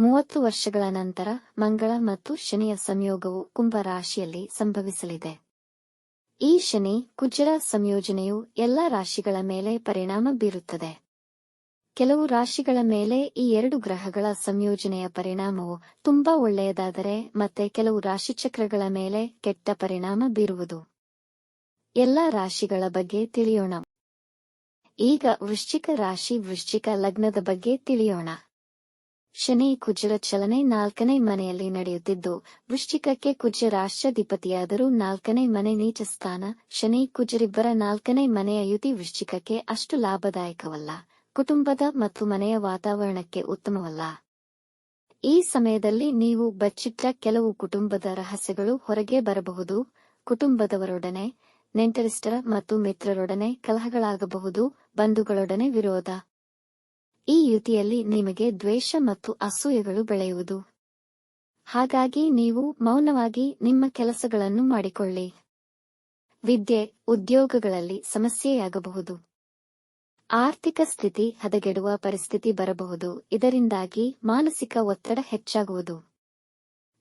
ಮೂವತ್ತು ವರ್ಷಗಳ ನಂತರ ಮಂಗಳ ಮತ್ತು ಶನಿಯ ಸಂಯೋಗವು ಕುಂಭ ರಾಶಿಯಲ್ಲಿ ಸಂಭವಿಸಲಿದೆ. ಈ ಶನಿ ಕುಜರ ಸಂಯೋಜನೆಯು ಎಲ್ಲ ರಾಶಿಗಳ ಮೇಲೆ ಪರಿಣಾಮ ಬೀರುತ್ತದೆ. ಕೆಲವು ರಾಶಿಗಳ ಮೇಲೆ ಈ ಎರಡು ಗ್ರಹಗಳ ಸಂಯೋಜನೆಯ ಪರಿಣಾಮವು ತುಂಬಾ ಒಳ್ಳೆಯದಾದರೆ ಮತ್ತೆ ಕೆಲವು ರಾಶಿಚಕ್ರಗಳ ಮೇಲೆ ಕೆಟ್ಟ ಪರಿಣಾಮ ಬೀರುವುದು. ಎಲ್ಲ ರಾಶಿಗಳ ಬಗ್ಗೆ ತಿಳಿಯೋಣ. ಈಗ ವೃಶ್ಚಿಕ ರಾಶಿ ವೃಶ್ಚಿಕ ಲಗ್ನದ ಬಗ್ಗೆ ತಿಳಿಯೋಣ. ಶನಿ ಕುಜರ ಚಲನೆ ನಾಲ್ಕನೇ ಮನೆಯಲ್ಲಿ ನಡೆಯುತ್ತಿದ್ದು, ವೃಶ್ಚಿಕಕ್ಕೆ ಕುಜ ರಾಷ್ಟ್ರಾಧಿಪತಿಯಾದರೂ ನಾಲ್ಕನೇ ಮನೆ ನೀಚ ಸ್ಥಾನ, ಶನಿ ಕುಜರಿಬ್ಬರ ನಾಲ್ಕನೇ ಮನೆಯ ಯುತಿ ವೃಶ್ಚಿಕಕ್ಕೆ ಅಷ್ಟು ಲಾಭದಾಯಕವಲ್ಲ. ಕುಟುಂಬದ ಮತ್ತು ಮನೆಯ ವಾತಾವರಣಕ್ಕೆ ಉತ್ತಮವಲ್ಲ. ಈ ಸಮಯದಲ್ಲಿ ನೀವು ಬಚ್ಚಿಟ್ಟ ಕೆಲವು ಕುಟುಂಬದ ರಹಸ್ಯಗಳು ಹೊರಗೆ ಬರಬಹುದು. ಕುಟುಂಬದವರೊಡನೆ, ನೆಂಟರಿಷ್ಟರ ಮತ್ತು ಮಿತ್ರರೊಡನೆ ಕಲಹಗಳಾಗಬಹುದು. ಬಂಧುಗಳೊಡನೆ ವಿರೋಧ. ಈ ಯುತಿಯಲ್ಲಿ ನಿಮಗೆ ದ್ವೇಷ ಮತ್ತು ಅಸೂಯೆಗಳು ಬೆಳೆಯುವುದು. ಹಾಗಾಗಿ ನೀವು ಮೌನವಾಗಿ ನಿಮ್ಮ ಕೆಲಸಗಳನ್ನು ಮಾಡಿಕೊಳ್ಳಿ. ವಿದ್ಯೆ ಉದ್ಯೋಗಗಳಲ್ಲಿ ಸಮಸ್ಯೆಯಾಗಬಹುದು. ಆರ್ಥಿಕ ಸ್ಥಿತಿ ಹದಗೆಡುವ ಪರಿಸ್ಥಿತಿ ಬರಬಹುದು. ಇದರಿಂದಾಗಿ ಮಾನಸಿಕ ಒತ್ತಡ ಹೆಚ್ಚಾಗುವುದು.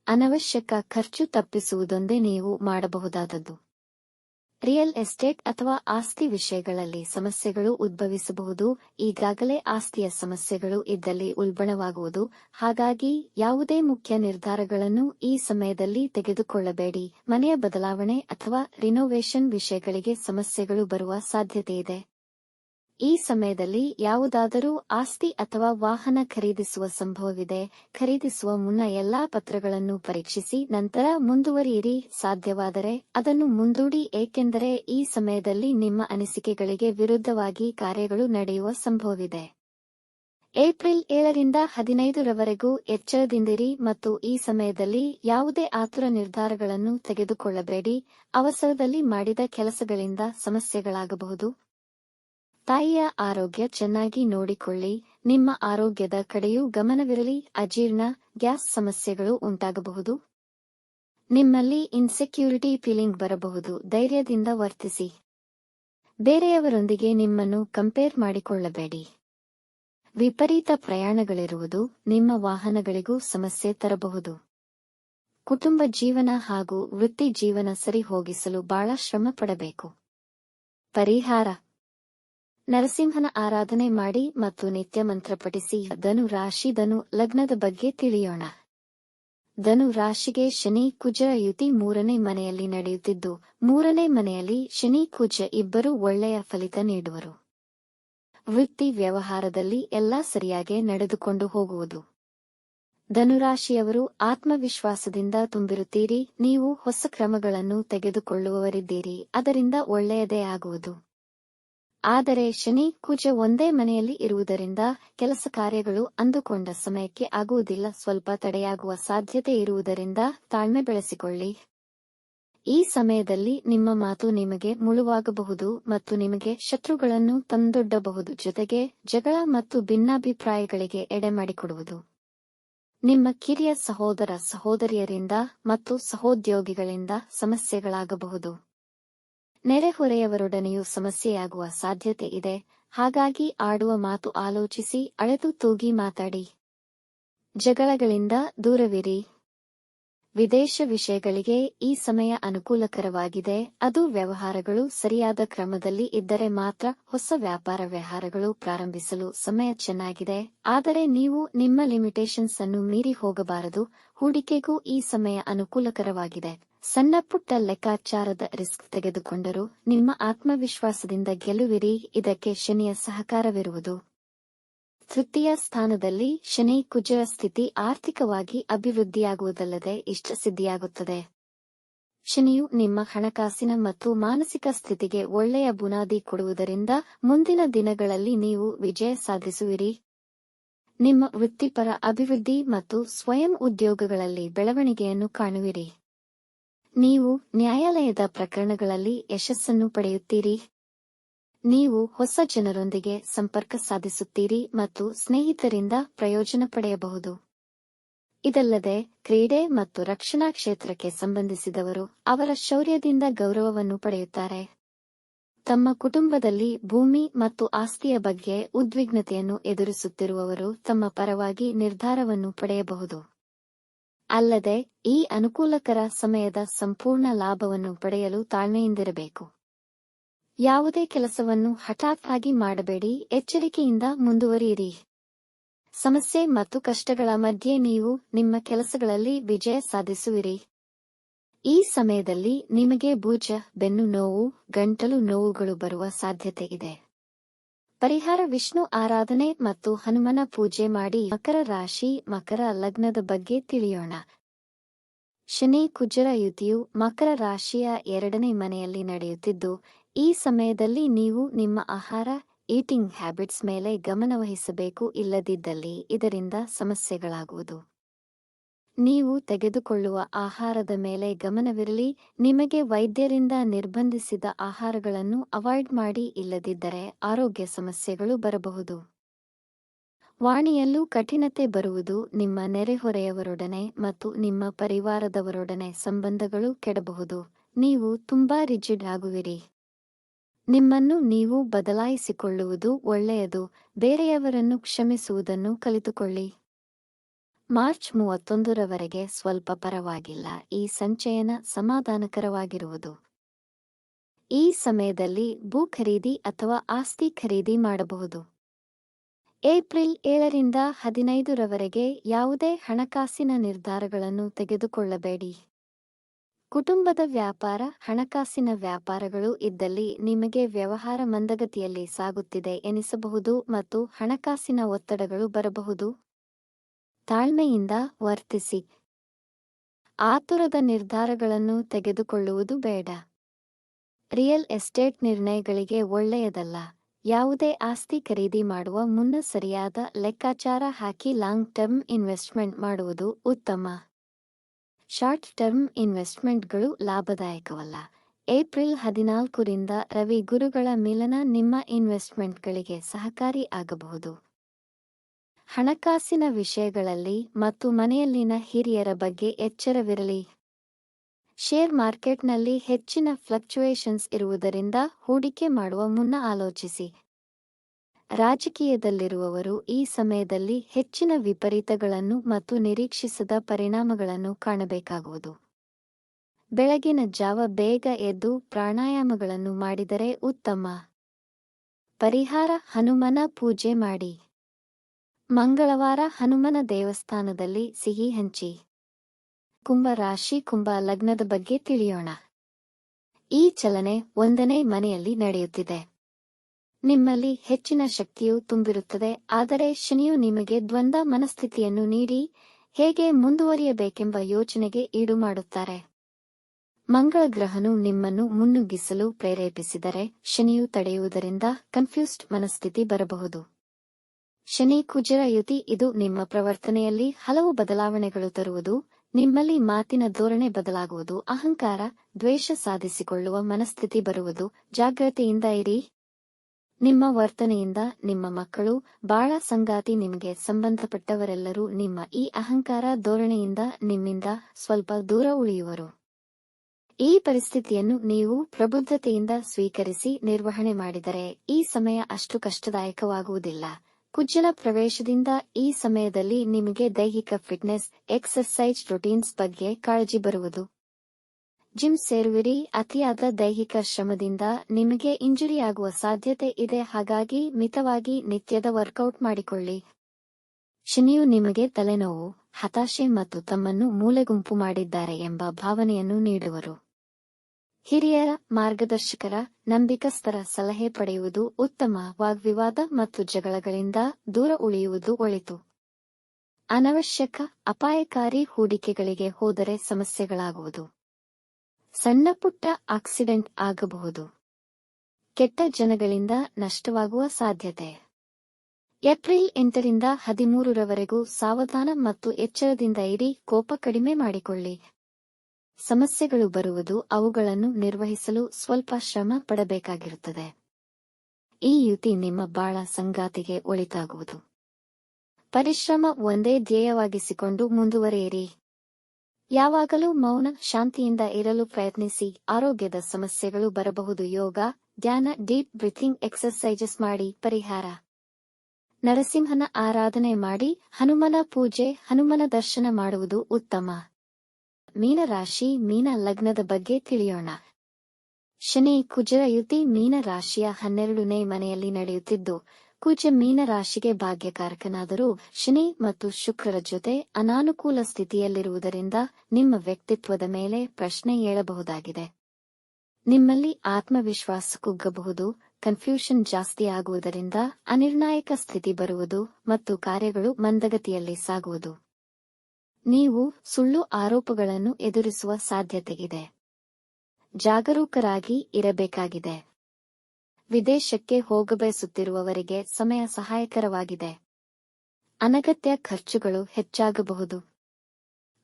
ಅನವಶ್ಯಕ ಖರ್ಚು ತಪ್ಪಿಸುವುದೊಂದೇ ನೀವು ಮಾಡಬಹುದಾದದ್ದು. ರಿಯಲ್ ಎಸ್ಟೇಟ್ ಅಥವಾ ಆಸ್ತಿ ವಿಷಯಗಳಲ್ಲಿ ಸಮಸ್ಯೆಗಳು ಉದ್ಭವಿಸಬಹುದು. ಈಗಾಗಲೇ ಆಸ್ತಿಯ ಸಮಸ್ಯೆಗಳು ಇದ್ದಲ್ಲಿ ಉಲ್ಬಣವಾಗುವುದು. ಹಾಗಾಗಿ ಯಾವುದೇ ಮುಖ್ಯ ನಿರ್ಧಾರಗಳನ್ನು ಈ ಸಮಯದಲ್ಲಿ ತೆಗೆದುಕೊಳ್ಳಬೇಡಿ. ಮನೆಯ ಬದಲಾವಣೆ ಅಥವಾ ರಿನೋವೇಷನ್ ವಿಷಯಗಳಿಗೆ ಸಮಸ್ಯೆಗಳು ಬರುವ ಸಾಧ್ಯತೆಯಿದೆ ಈ ಸಮಯದಲ್ಲಿ ಯಾವುದಾದರೂ ಆಸ್ತಿ ಅಥವಾ ವಾಹನ ಖರೀದಿಸುವ ಸಂಭವವಿದೆ, ಖರೀದಿಸುವ ಮುನ್ನ ಎಲ್ಲಾ ಪತ್ರಗಳನ್ನು ಪರೀಕ್ಷಿಸಿ ನಂತರ ಮುಂದುವರಿಯಿರಿ. ಸಾಧ್ಯವಾದರೆ ಅದನ್ನು ಮುಂದೂಡಿ, ಏಕೆಂದರೆ ಈ ಸಮಯದಲ್ಲಿ ನಿಮ್ಮ ಅನಿಸಿಕೆಗಳಿಗೆ ವಿರುದ್ಧವಾಗಿ ಕಾರ್ಯಗಳು ನಡೆಯುವ ಸಂಭವವಿದೆ. ಏಪ್ರಿಲ್ ಏಳರಿಂದ ಹದಿನೈದರವರೆಗೂ ಎಚ್ಚರದಿಂದಿರಿ ಮತ್ತು ಈ ಸಮಯದಲ್ಲಿ ಯಾವುದೇ ಆತುರ ನಿರ್ಧಾರಗಳನ್ನು ತೆಗೆದುಕೊಳ್ಳಬೇಡಿ. ಅವಸರದಲ್ಲಿ ಮಾಡಿದ ಕೆಲಸಗಳಿಂದ ಸಮಸ್ಯೆಗಳಾಗಬಹುದು. ತಾಯಿಯ ಆರೋಗ್ಯ ಚೆನ್ನಾಗಿ ನೋಡಿಕೊಳ್ಳಿ. ನಿಮ್ಮ ಆರೋಗ್ಯದ ಕಡೆಯೂ ಗಮನವಿರಲಿ. ಅಜೀರ್ಣ, ಗ್ಯಾಸ್ ಸಮಸ್ಯೆಗಳು ಉಂಟಾಗಬಹುದು. ನಿಮ್ಮಲ್ಲಿ ಇನ್ಸೆಕ್ಯೂರಿಟಿ ಫೀಲಿಂಗ್ ಬರಬಹುದು. ಧೈರ್ಯದಿಂದ ವರ್ತಿಸಿ. ಬೇರೆಯವರೊಂದಿಗೆ ನಿಮ್ಮನ್ನು ಕಂಪೇರ್ ಮಾಡಿಕೊಳ್ಳಬೇಡಿ. ವಿಪರೀತ ಪ್ರಯಾಣಗಳಿರುವುದು ನಿಮ್ಮ ವಾಹನಗಳಿಗೂ ಸಮಸ್ಯೆ ತರಬಹುದು. ಕುಟುಂಬ ಜೀವನ ಹಾಗೂ ವೃತ್ತಿ ಜೀವನ ಸರಿ ಹೋಗಿಸಲು ಬಹಳ ಶ್ರಮ ಪಡಬೇಕು ಪರಿಹಾರ ನರಸಿಂಹನ ಆರಾಧನೆ ಮಾಡಿ ಮತ್ತು ನಿತ್ಯ ಮಂತ್ರ ಪಠಿಸಿ ಧನು ರಾಶಿ, ಧನು ಲಗ್ನದ ಬಗ್ಗೆ ತಿಳಿಯೋಣ. ಧನು ರಾಶಿಗೆ ಶನಿ, ಕುಜ, ಯುತಿ ಮೂರನೇ ಮನೆಯಲ್ಲಿ ನಡೆಯುತ್ತಿದ್ದು, ಮೂರನೇ ಮನೆಯಲ್ಲಿ ಶನಿ, ಕುಜ ಇಬ್ಬರು ಒಳ್ಳೆಯ ಫಲಿತ ನೀಡುವರು. ವೃತ್ತಿ ವ್ಯವಹಾರದಲ್ಲಿ ಎಲ್ಲಾ ಸರಿಯಾಗಿ ನಡೆದುಕೊಂಡು ಹೋಗುವುದು. ಧನುರಾಶಿಯವರು ಆತ್ಮವಿಶ್ವಾಸದಿಂದ ತುಂಬಿರುತ್ತೀರಿ, ನೀವು ಹೊಸ ಕ್ರಮಗಳನ್ನು ತೆಗೆದುಕೊಳ್ಳುವವರಿದ್ದೀರಿ, ಅದರಿಂದ ಒಳ್ಳೆಯದೇ ಆಗುವುದು. ಆದರೆ ಶನಿ ಕುಜ ಒಂದೇ ಮನೆಯಲ್ಲಿ ಇರುವುದರಿಂದ ಕೆಲಸ ಕಾರ್ಯಗಳು ಅಂದುಕೊಂಡ ಸಮಯಕ್ಕೆ ಆಗುವುದಿಲ್ಲ, ಸ್ವಲ್ಪ ತಡೆಯಾಗುವ ಸಾಧ್ಯತೆ ಇರುವುದರಿಂದ ತಾಳ್ಮೆ ಬೆಳೆಸಿಕೊಳ್ಳಿ. ಈ ಸಮಯದಲ್ಲಿ ನಿಮ್ಮ ಮಾತು ನಿಮಗೆ ಮುಳುವಾಗಬಹುದು ಮತ್ತು ನಿಮಗೆ ಶತ್ರುಗಳನ್ನು ತಂದೊಡ್ಡಬಹುದು, ಜೊತೆಗೆ ಜಗಳ ಮತ್ತು ಭಿನ್ನಾಭಿಪ್ರಾಯಗಳಿಗೆ ಎಡೆಮಾಡಿಕೊಡುವುದು. ನಿಮ್ಮ ಕಿರಿಯ ಸಹೋದರ ಸಹೋದರಿಯರಿಂದ ಮತ್ತು ಸಹೋದ್ಯೋಗಿಗಳಿಂದ ಸಮಸ್ಯೆಗಳಾಗಬಹುದು. ನೆರೆಹೊರೆಯವರೊಡನೆಯೂ ಸಮಸ್ಯೆಯಾಗುವ ಸಾಧ್ಯತೆ ಇದೆ. ಹಾಗಾಗಿ ಆಡುವ ಮಾತು ಆಲೋಚಿಸಿ, ಅಳೆದು ತೂಗಿ ಮಾತಾಡಿ. ಜಗಳಗಳಿಂದ ದೂರವಿರಿ. ವಿದೇಶ ವಿಷಯಗಳಿಗೆ ಈ ಸಮಯ ಅನುಕೂಲಕರವಾಗಿದೆ. ಅದು ವ್ಯವಹಾರಗಳು ಸರಿಯಾದ ಕ್ರಮದಲ್ಲಿ ಇದ್ದರೆ ಮಾತ್ರ ಹೊಸ ವ್ಯಾಪಾರ ವ್ಯವಹಾರಗಳು ಪ್ರಾರಂಭಿಸಲು ಸಮಯ ಚೆನ್ನಾಗಿದೆ. ಆದರೆ ನೀವು ನಿಮ್ಮ ಲಿಮಿಟೇಷನ್ಸ್ ಅನ್ನು ಮೀರಿ ಹೋಗಬಾರದು. ಹೂಡಿಕೆಗೂ ಈ ಸಮಯ ಅನುಕೂಲಕರವಾಗಿದೆ. ಸಣ್ಣ ಪುಟ್ಟ ಲೆಕ್ಕಾಚಾರದ ರಿಸ್ಕ್ ತೆಗೆದುಕೊಂಡರೂ ನಿಮ್ಮ ಆತ್ಮವಿಶ್ವಾಸದಿಂದ ಗೆಲುವಿರಿ ಇದಕ್ಕೆ ಶನಿಯ ಸಹಕಾರವಿರುವುದು. ತೃತೀಯ ಸ್ಥಾನದಲ್ಲಿ ಶನಿ ಕುಜರ ಸ್ಥಿತಿ ಆರ್ಥಿಕವಾಗಿ ಅಭಿವೃದ್ಧಿಯಾಗುವುದಲ್ಲದೆ ಇಷ್ಟಸಿದ್ಧಿಯಾಗುತ್ತದೆ ಶನಿಯು ನಿಮ್ಮ ಹಣಕಾಸಿನ ಮತ್ತು ಮಾನಸಿಕ ಸ್ಥಿತಿಗೆ ಒಳ್ಳೆಯ ಬುನಾದಿ ಕೊಡುವುದರಿಂದ ಮುಂದಿನ ದಿನಗಳಲ್ಲಿ ನೀವು ವಿಜಯ ಸಾಧಿಸುವಿರಿ. ನಿಮ್ಮ ವೃತ್ತಿಪರ ಅಭಿವೃದ್ಧಿ ಮತ್ತು ಸ್ವಯಂ ಉದ್ಯೋಗಗಳಲ್ಲಿ ಬೆಳವಣಿಗೆಯನ್ನು ಕಾಣುವಿರಿ. ನೀವು ನ್ಯಾಯಾಲಯದ ಪ್ರಕರಣಗಳಲ್ಲಿ ಯಶಸ್ಸನ್ನು ಪಡೆಯುತ್ತೀರಿ. ನೀವು ಹೊಸ ಜನರೊಂದಿಗೆ ಸಂಪರ್ಕ ಸಾಧಿಸುತ್ತೀರಿ ಮತ್ತು ಸ್ನೇಹಿತರಿಂದ ಪ್ರಯೋಜನ ಪಡೆಯಬಹುದು. ಇದಲ್ಲದೆ, ಕ್ರೀಡೆ ಮತ್ತು ರಕ್ಷಣಾ ಕ್ಷೇತ್ರಕ್ಕೆ ಸಂಬಂಧಿಸಿದವರು ಅವರ ಶೌರ್ಯದಿಂದ ಗೌರವವನ್ನು ಪಡೆಯುತ್ತಾರೆ. ತಮ್ಮ ಕುಟುಂಬದಲ್ಲಿ ಭೂಮಿ ಮತ್ತು ಆಸ್ತಿಯ ಬಗ್ಗೆ ಉದ್ವಿಗ್ನತೆಯನ್ನು ಎದುರಿಸುತ್ತಿರುವವರು ತಮ್ಮ ಪರವಾಗಿ ನಿರ್ಧಾರವನ್ನು ಪಡೆಯಬಹುದು. ಅಲ್ಲದೆ, ಈ ಅನುಕೂಲಕರ ಸಮಯದ ಸಂಪೂರ್ಣ ಲಾಭವನ್ನು ಪಡೆಯಲು ತಾಳ್ಮೆಯಿಂದಿರಬೇಕು. ಯಾವುದೇ ಕೆಲಸವನ್ನು ಹಠಾತ್ ಆಗಿ ಮಾಡಬೇಡಿ, ಎಚ್ಚರಿಕೆಯಿಂದ ಮುಂದುವರಿಯಿರಿ. ಸಮಸ್ಯೆ ಮತ್ತು ಕಷ್ಟಗಳ ಮಧ್ಯೆ ನೀವು ನಿಮ್ಮ ಕೆಲಸಗಳಲ್ಲಿ ವಿಜಯ ಸಾಧಿಸುವಿರಿ. ಈ ಸಮಯದಲ್ಲಿ ನಿಮಗೆ ಭುಜ, ಬೆನ್ನು ನೋವು, ಗಂಟಲು ನೋವುಗಳು ಬರುವ ಸಾಧ್ಯತೆ ಇದೆ ಪರಿಹಾರ ವಿಷ್ಣು ಆರಾಧನೆ ಮತ್ತು ಹನುಮನ ಪೂಜೆ ಮಾಡಿ ಮಕರ ರಾಶಿ, ಮಕರ ಲಗ್ನದ ಬಗ್ಗೆ ತಿಳಿಯೋಣ. ಶನಿ ಕುಜರ ಯುತಿಯು ಮಕರ ರಾಶಿಯ ಎರಡನೇ ಮನೆಯಲ್ಲಿ ನಡೆಯುತ್ತಿದ್ದು, ಈ ಸಮಯದಲ್ಲಿ ನೀವು ನಿಮ್ಮ ಆಹಾರ ಈಟಿಂಗ್ ಹ್ಯಾಬಿಟ್ಸ್ ಮೇಲೆ ಗಮನವಹಿಸಬೇಕು ಇಲ್ಲದಿದ್ದಲ್ಲಿ ಇದರಿಂದ ಸಮಸ್ಯೆಗಳಾಗುವುದು. ನೀವು ತೆಗೆದುಕೊಳ್ಳುವ ಆಹಾರದ ಮೇಲೆ ಗಮನವಿರಲಿ. ನಿಮಗೆ ವೈದ್ಯರಿಂದ ನಿರ್ಬಂಧಿಸಿದ ಆಹಾರಗಳನ್ನು ಅವಾಯ್ಡ್ ಮಾಡಿ ಇಲ್ಲದಿದ್ದರೆ ಆರೋಗ್ಯ ಸಮಸ್ಯೆಗಳು ಬರಬಹುದು. ವಾಣಿಯಲ್ಲೂ ಕಠಿಣತೆ ಬರುವುದು ನಿಮ್ಮ ನೆರೆಹೊರೆಯವರೊಡನೆ ಮತ್ತು ನಿಮ್ಮ ಪರಿವಾರದವರೊಡನೆ ಸಂಬಂಧಗಳು ಕೆಡಬಹುದು. ನೀವು ತುಂಬಾ ರಿಜಿಡ್ ಆಗುವಿರಿ. ನಿಮ್ಮನ್ನು ನೀವು ಬದಲಾಯಿಸಿಕೊಳ್ಳುವುದು ಒಳ್ಳೆಯದು. ಬೇರೆಯವರನ್ನು ಕ್ಷಮಿಸುವುದನ್ನು ಕಲಿತುಕೊಳ್ಳಿ. ಮಾರ್ಚ್ ಮೂವತ್ತೊಂದರವರೆಗೆ ಸ್ವಲ್ಪ ಪರವಾಗಿಲ್ಲ. ಈ ಸಂಚಯನ ಸಮಾಧಾನಕರವಾಗಿರುವುದು. ಈ ಸಮಯದಲ್ಲಿ ಭೂ ಖರೀದಿ ಅಥವಾ ಆಸ್ತಿ ಖರೀದಿ ಮಾಡಬಹುದು. ಏಪ್ರಿಲ್ ಏಳರಿಂದ ಹದಿನೈದರವರೆಗೆ ಯಾವುದೇ ಹಣಕಾಸಿನ ನಿರ್ಧಾರಗಳನ್ನು ತೆಗೆದುಕೊಳ್ಳಬೇಡಿ. ಕುಟುಂಬದ ವ್ಯಾಪಾರ, ಹಣಕಾಸಿನ ವ್ಯಾಪಾರಗಳು ಇದ್ದಲ್ಲಿ ನಿಮಗೆ ವ್ಯವಹಾರ ಮಂದಗತಿಯಲ್ಲಿ ಸಾಗುತ್ತಿದೆ ಎನಿಸಬಹುದು ಮತ್ತು ಹಣಕಾಸಿನ ಒತ್ತಡಗಳು ಬರಬಹುದು. ತಾಳ್ಮೆಯಿಂದ ವರ್ತಿಸಿ. ಆತುರದ ನಿರ್ಧಾರಗಳನ್ನು ತೆಗೆದುಕೊಳ್ಳುವುದು ಬೇಡ. ರಿಯಲ್ ಎಸ್ಟೇಟ್ ನಿರ್ಣಯಗಳಿಗೆ ಒಳ್ಳೆಯದಲ್ಲ. ಯಾವುದೇ ಆಸ್ತಿ ಖರೀದಿ ಮಾಡುವ ಮುನ್ನ ಸರಿಯಾದ ಲೆಕ್ಕಾಚಾರ ಹಾಕಿ ಲಾಂಗ್ ಟರ್ಮ್ ಇನ್ವೆಸ್ಟ್ಮೆಂಟ್ ಮಾಡುವುದು ಉತ್ತಮ. ಶಾರ್ಟ್ ಟರ್ಮ್ ಇನ್ವೆಸ್ಟ್ಮೆಂಟ್ಗಳು ಲಾಭದಾಯಕವಲ್ಲ. ಏಪ್ರಿಲ್ ಹದಿನಾಲ್ಕರಿಂದ ರವಿ ಗುರುಗಳ ಮಿಲನ ನಿಮ್ಮ ಇನ್ವೆಸ್ಟ್ಮೆಂಟ್ಗಳಿಗೆ ಸಹಕಾರಿ ಆಗಬಹುದು. ಹಣಕಾಸಿನ ವಿಷಯಗಳಲ್ಲಿ ಮತ್ತು ಮನೆಯಲ್ಲಿನ ಹಿರಿಯರ ಬಗ್ಗೆ ಎಚ್ಚರವಿರಲಿ. ಶೇರ್ ಮಾರ್ಕೆಟ್ನಲ್ಲಿ ಹೆಚ್ಚಿನ ಫ್ಲಕ್ಚುಯೇಷನ್ಸ್ ಇರುವುದರಿಂದ ಹೂಡಿಕೆ ಮಾಡುವ ಮುನ್ನ ಆಲೋಚಿಸಿ. ರಾಜಕೀಯದಲ್ಲಿರುವವರು ಈ ಸಮಯದಲ್ಲಿ ಹೆಚ್ಚಿನ ವಿಪರೀತಗಳನ್ನು ಮತ್ತು ನಿರೀಕ್ಷಿಸದ ಪರಿಣಾಮಗಳನ್ನು ಕಾಣಬೇಕಾಗುವುದು. ಬೆಳಗಿನ ಜಾವ ಬೇಗ ಎದ್ದು ಪ್ರಾಣಾಯಾಮಗಳನ್ನು ಮಾಡಿದರೆ ಉತ್ತಮ. ಪರಿಹಾರ ಹನುಮನ ಪೂಜೆ ಮಾಡಿ. ಮಂಗಳವಾರ ಹನುಮನ ದೇವಸ್ಥಾನದಲ್ಲಿ ಸಿಹಿ ಹಂಚಿ. ಕುಂಭ ರಾಶಿ, ಕುಂಭ ಲಗ್ನದ ಬಗ್ಗೆ ತಿಳಿಯೋಣ. ಈ ಚಲನೆ ಒಂದನೇ ಮನೆಯಲ್ಲಿ ನಡೆಯುತ್ತಿದೆ. ನಿಮ್ಮಲ್ಲಿ ಹೆಚ್ಚಿನ ಶಕ್ತಿಯು ತುಂಬಿರುತ್ತದೆ, ಆದರೆ ಶನಿಯು ನಿಮಗೆ ದ್ವಂದ್ವ ಮನಸ್ಥಿತಿಯನ್ನು ನೀಡಿ ಹೇಗೆ ಮುಂದುವರಿಯಬೇಕೆಂಬ ಯೋಚನೆಗೆ ಈಡು ಮಾಡುತ್ತಾರೆ. ಮಂಗಳ ಗ್ರಹನು ನಿಮ್ಮನ್ನು ಮುನ್ನುಗ್ಗಿಸಲು ಪ್ರೇರೇಪಿಸಿದರೆ ಶನಿಯು ತಡೆಯುವುದರಿಂದ ಕನ್ಫ್ಯೂಸ್ಡ್ ಮನಸ್ಥಿತಿ ಬರಬಹುದು. ಶನಿ ಕುಜರ ಯುತಿ, ಇದು ನಿಮ್ಮ ಪ್ರವರ್ತನೆಯಲ್ಲಿ ಹಲವು ಬದಲಾವಣೆಗಳು ತರುವುದು, ನಿಮ್ಮಲ್ಲಿ ಮಾತಿನ ಧೋರಣೆ ಬದಲಾಗುವುದು, ಅಹಂಕಾರ, ದ್ವೇಷ ಸಾಧಿಸಿಕೊಳ್ಳುವ ಮನಸ್ಥಿತಿ ಬರುವುದು, ಜಾಗ್ರತೆಯಿಂದ ಇರಿ. ನಿಮ್ಮ ವರ್ತನೆಯಿಂದ ನಿಮ್ಮ ಮಕ್ಕಳು, ಬಾಳ ಸಂಗಾತಿ ನಿಮಗೆ ಸಂಬಂಧಪಟ್ಟವರೆಲ್ಲರೂ ನಿಮ್ಮ ಈ ಅಹಂಕಾರ ಧೋರಣೆಯಿಂದ ನಿಮ್ಮಿಂದ ಸ್ವಲ್ಪ ದೂರ ಉಳಿಯುವರು. ಈ ಪರಿಸ್ಥಿತಿಯನ್ನು ನೀವು ಪ್ರಬುದ್ಧತೆಯಿಂದ ಸ್ವೀಕರಿಸಿ ನಿರ್ವಹಣೆ ಮಾಡಿದರೆ ಈ ಸಮಯ ಅಷ್ಟು ಕಷ್ಟದಾಯಕವಾಗುವುದಿಲ್ಲ. ಕುಜ್ಜಲ ಪ್ರವೇಶದಿಂದ ಈ ಸಮಯದಲ್ಲಿ ನಿಮಗೆ ದೈಹಿಕ ಫಿಟ್ನೆಸ್, ಎಕ್ಸರ್ಸೈಜ್ ರೊಟೀನ್ಸ್ ಬಗ್ಗೆ ಕಾಳಜಿ ಬರುವುದು. ಜಿಮ್ ಸೇರುವಿರಿ, ಅತಿಯಾದ ದೈಹಿಕ ಶ್ರಮದಿಂದ ನಿಮಗೆ ಇಂಜುರಿಯಾಗುವ ಸಾಧ್ಯತೆ ಇದೆ, ಹಾಗಾಗಿ ಮಿತವಾಗಿ ನಿತ್ಯದ ವರ್ಕೌಟ್ ಮಾಡಿಕೊಳ್ಳಿ. ಶನಿಯು ನಿಮಗೆ ತಲೆನೋವು, ಹತಾಶೆ ಮತ್ತು ತಮ್ಮನ್ನು ಮೂಲೆಗುಂಪು ಮಾಡಿದ್ದಾರೆ ಎಂಬ ಭಾವನೆಯನ್ನು ನೀಡುವರು. ಹಿರಿಯರ ಮಾರ್ಗದರ್ಶಕರ ನಂಬಿಕಸ್ಥರ ಸಲಹೆ ಪಡೆಯುವುದು ಉತ್ತಮ ವಾಗ್ವಿವಾದ ಮತ್ತು ಜಗಳಗಳಿಂದ ದೂರ ಉಳಿಯುವುದು ಒಳಿತು. ಅನವಶ್ಯಕ, ಅಪಾಯಕಾರಿ ಹೂಡಿಕೆಗಳಿಗೆ ಹೋದರೆ ಸಮಸ್ಯೆಗಳಾಗುವುದು. ಸಣ್ಣಪುಟ್ಟ ಆಕ್ಸಿಡೆಂಟ್ ಆಗಬಹುದು. ಕೆಟ್ಟ ಜನಗಳಿಂದ ನಷ್ಟವಾಗುವ ಸಾಧ್ಯತೆ. ಏಪ್ರಿಲ್ ಎಂಟರಿಂದ ಹದಿಮೂರರವರೆಗೂ ಸಾವಧಾನ ಮತ್ತು ಎಚ್ಚರದಿಂದ ಇರಿ, ಕೋಪ ಕಡಿಮೆ ಮಾಡಿಕೊಳ್ಳಿ. ಸಮಸ್ಯೆಗಳು ಬರುವುದು ಅವುಗಳನ್ನು ನಿರ್ವಹಿಸಲು ಸ್ವಲ್ಪ ಶ್ರಮ ಪಡಬೇಕಾಗಿರುತ್ತದೆ. ಈ ಯುತಿ ನಿಮ್ಮ ಬಾಳ ಸಂಗಾತಿಗೆ ಒಳಿತಾಗುವುದು. ಪರಿಶ್ರಮ ಒಂದೇ ಧ್ಯೇಯವಾಗಿಸಿಕೊಂಡು ಮುಂದುವರಿಯಿರಿ. ಯಾವಾಗಲೂ ಮೌನ ಶಾಂತಿಯಿಂದ ಇರಲು ಪ್ರಯತ್ನಿಸಿ. ಆರೋಗ್ಯದ ಸಮಸ್ಯೆಗಳು ಬರಬಹುದು. ಯೋಗ, ಧ್ಯಾನ, ಡೀಪ್ ಬ್ರೀಥಿಂಗ್ ಎಕ್ಸರ್ಸೈಜಸ್ ಮಾಡಿ. ಪರಿಹಾರ. ನರಸಿಂಹನ ಆರಾಧನೆ ಮಾಡಿ. ಹನುಮನ ಪೂಜೆ, ಹನುಮನ ದರ್ಶನ ಮಾಡುವುದು ಉತ್ತಮ. ಮೀನರಾಶಿ ಮೀನ ಲಗ್ನದ ಬಗ್ಗೆ ತಿಳಿಯೋಣ. ಶನಿ ಕುಜರ ಯುತಿ ಮೀನ ರಾಶಿಯ ಹನ್ನೆರಡನೇ ಮನೆಯಲ್ಲಿ ನಡೆಯುತ್ತಿದ್ದು, ಕುಜ ಮೀನ ರಾಶಿಗೆ ಭಾಗ್ಯಕಾರಕನಾದರೂ ಶನಿ ಮತ್ತು ಶುಕ್ರರ ಜೊತೆ ಅನಾನುಕೂಲ ಸ್ಥಿತಿಯಲ್ಲಿರುವುದರಿಂದ ನಿಮ್ಮ ವ್ಯಕ್ತಿತ್ವದ ಮೇಲೆ ಪ್ರಶ್ನೆ ಏಳಬಹುದಾಗಿದೆ. ನಿಮ್ಮಲ್ಲಿ ಆತ್ಮವಿಶ್ವಾಸ ಕುಗ್ಗಬಹುದು, ಕನ್ಫ್ಯೂಷನ್ ಜಾಸ್ತಿ ಆಗುವುದರಿಂದ ಅನಿರ್ಣಾಯಕ ಸ್ಥಿತಿ ಬರುವುದು ಮತ್ತು ಕಾರ್ಯಗಳು ಮಂದಗತಿಯಲ್ಲಿ ಸಾಗುವುದು. ನೀವು ಸುಳ್ಳು ಆರೋಪಗಳನ್ನು ಎದುರಿಸುವ ಸಾಧ್ಯತೆಯಿದೆ ಜಾಗರೂಕರಾಗಿ ಇರಬೇಕಾಗಿದೆ. ವಿದೇಶಕ್ಕೆ ಹೋಗಬಯಸುತ್ತಿರುವವರಿಗೆ ಸಮಯ ಸಹಾಯಕರವಾಗಿದೆ. ಅನಗತ್ಯ ಖರ್ಚುಗಳು ಹೆಚ್ಚಾಗಬಹುದು.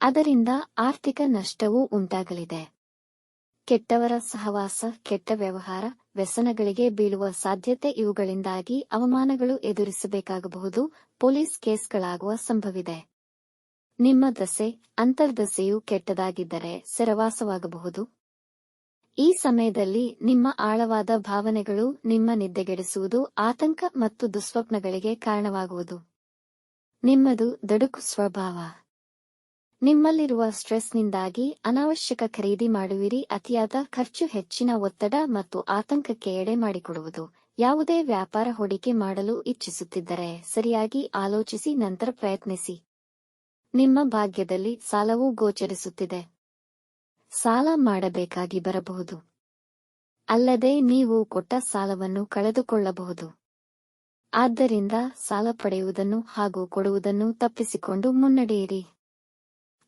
ಅದರಿಂದ ಆರ್ಥಿಕ ನಷ್ಟವೂ ಉಂಟಾಗಲಿದೆ. ಕೆಟ್ಟವರ ಸಹವಾಸ, ಕೆಟ್ಟ ವ್ಯವಹಾರ, ವ್ಯಸನಗಳಿಗೆ ಬೀಳುವ ಸಾಧ್ಯತೆ ಇವುಗಳಿಂದಾಗಿ ಅವಮಾನಗಳು ಎದುರಿಸಬೇಕಾಗಬಹುದು. ಪೊಲೀಸ್ ಕೇಸ್ಗಳಾಗುವ ಸಂಭವಿದೆ. ನಿಮ್ಮ ದಸೆ, ಅಂತರ್ದಸೆಯು ಕೆಟ್ಟದಾಗಿದ್ದರೆ ಸೆರವಾಸವಾಗಬಹುದು. ಈ ಸಮಯದಲ್ಲಿ ನಿಮ್ಮ ಆಳವಾದ ಭಾವನೆಗಳು ನಿಮ್ಮ ನಿದ್ದೆಗೆಡಿಸುವುದು ಆತಂಕ ಮತ್ತು ದುಸ್ವಪ್ನಗಳಿಗೆ ಕಾರಣವಾಗುವುದು. ನಿಮ್ಮದು ದಡುಕು ಸ್ವಭಾವ. ನಿಮ್ಮಲ್ಲಿರುವ ಸ್ಟ್ರೆಸ್ನಿಂದಾಗಿ ಅನಾವಶ್ಯಕ ಖರೀದಿ ಮಾಡುವಿರಿ, ಅತಿಯಾದ ಖರ್ಚು ಹೆಚ್ಚಿನ ಒತ್ತಡ ಮತ್ತು ಆತಂಕಕ್ಕೆ ಎಡೆ ಮಾಡಿಕೊಡುವುದು. ಯಾವುದೇ ವ್ಯಾಪಾರ ಹೂಡಿಕೆ ಮಾಡಲು ಇಚ್ಛಿಸುತ್ತಿದ್ದರೆ ಸರಿಯಾಗಿ ಆಲೋಚಿಸಿ, ನಂತರ ಪ್ರಯತ್ನಿಸಿ. ನಿಮ್ಮ ಭಾಗ್ಯದಲ್ಲಿ ಸಾಲವೂ ಗೋಚರಿಸುತ್ತಿದೆ. ಸಾಲ ಮಾಡಬೇಕಾಗಿ ಬರಬಹುದು. ಅಲ್ಲದೆ ನೀವು ಕೊಟ್ಟ ಸಾಲವನ್ನು ಕಳೆದುಕೊಳ್ಳಬಹುದು. ಆದ್ದರಿಂದ ಸಾಲ ಪಡೆಯುವುದನ್ನು ಹಾಗೂ ಕೊಡುವುದನ್ನು ತಪ್ಪಿಸಿಕೊಂಡು ಮುನ್ನಡೆಯಿರಿ.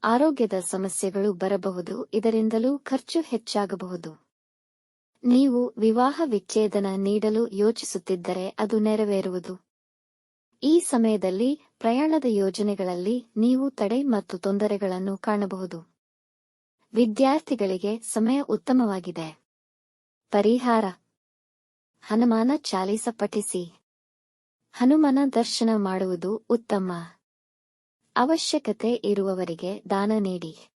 ಆರೋಗ್ಯದ ಸಮಸ್ಯೆಗಳು ಬರಬಹುದು, ಇದರಿಂದಲೂ ಖರ್ಚು ಹೆಚ್ಚಾಗಬಹುದು. ನೀವು ವಿವಾಹ ವಿಚ್ಛೇದನ ನೀಡಲು ಯೋಚಿಸುತ್ತಿದ್ದರೆ ಅದು ನೆರವೇರುವುದು. ಈ ಸಮಯದಲ್ಲಿ ಪ್ರಯಾಣದ ಯೋಜನೆಗಳಲ್ಲಿ ನೀವು ತಡೆ ಮತ್ತು ತೊಂದರೆಗಳನ್ನು ಕಾಣಬಹುದು. ವಿದ್ಯಾರ್ಥಿಗಳಿಗೆ ಸಮಯ ಉತ್ತಮವಾಗಿದೆ. ಪರಿಹಾರ. ಹನುಮಾನ ಚಾಲೀಸ ಪಠಿಸಿ. ಹನುಮನ ದರ್ಶನ ಮಾಡುವುದು ಉತ್ತಮ. ಅವಶ್ಯಕತೆ ಇರುವವರಿಗೆ ದಾನ ನೀಡಿ.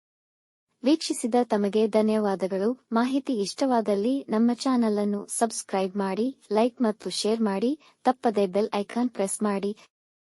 ವೀಕ್ಷಿಸಿದ ತಮಗೆ ಧನ್ಯವಾದಗಳು. ಮಾಹಿತಿ ಇಷ್ಟವಾದಲ್ಲಿ ನಮ್ಮ ಚಾನಲ್ ಅನ್ನು ಸಬ್ಸ್ಕ್ರೈಬ್ ಮಾಡಿ, ಲೈಕ್ ಮತ್ತು ಶೇರ್ ಮಾಡಿ. ತಪ್ಪದೆ ಬೆಲ್ ಐಕಾನ್ ಪ್ರೆಸ್ ಮಾಡಿ.